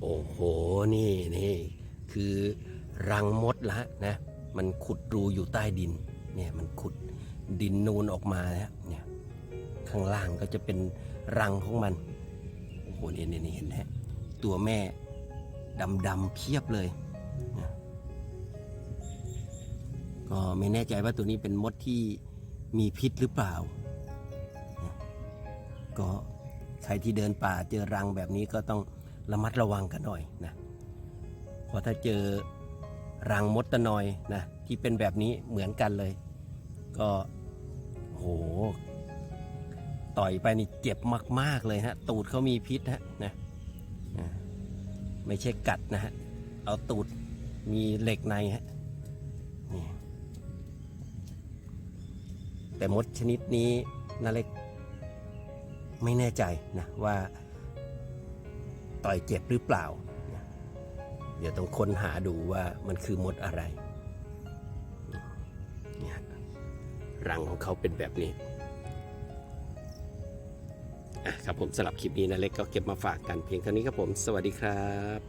โอ้โห นี่นี่คือรังมดละนะ มันขุดรูอยู่ใต้ดิน เนี่ยมันขุดดินนูนออกมาแล้วเนี่ย ข้างล่างก็จะเป็นรังของมัน โอ้โหเนี่ยเนี่ยเห็นไหมตัวแม่ดำดำๆเพียบเลย ก็ไม่แน่ใจว่าตัวนี้เป็นมดที่มีพิษหรือเปล่า ก็ใครที่เดินป่าเจอรังแบบนี้ก็ต้อง ระมัดระวังกันหน่อยนะเพราะถ้าเจอรังมดตะนอยนะที่เป็นแบบนี้เหมือนกันเลย ก็โห ต่อยไปนี่เจ็บมาก ๆเลยฮะ ตูดเขามีพิษฮะนะไม่ใช่กัดนะฮะ เอาตูดมีเหล็กในฮะนี่แต่มดชนิดนี้นาเล็กไม่แน่ใจนะว่า ต่อยเจ็บหรือเปล่า เดี๋ยวต้องค้นหาดูว่ามันคือมดอะไรเนี่ยรังของเขาเป็นแบบนี้อะครับผมสลับคลิปนี้นะเล็กก็เก็บมาฝากกันเพียงเท่านี้ครับผม สวัสดีครับ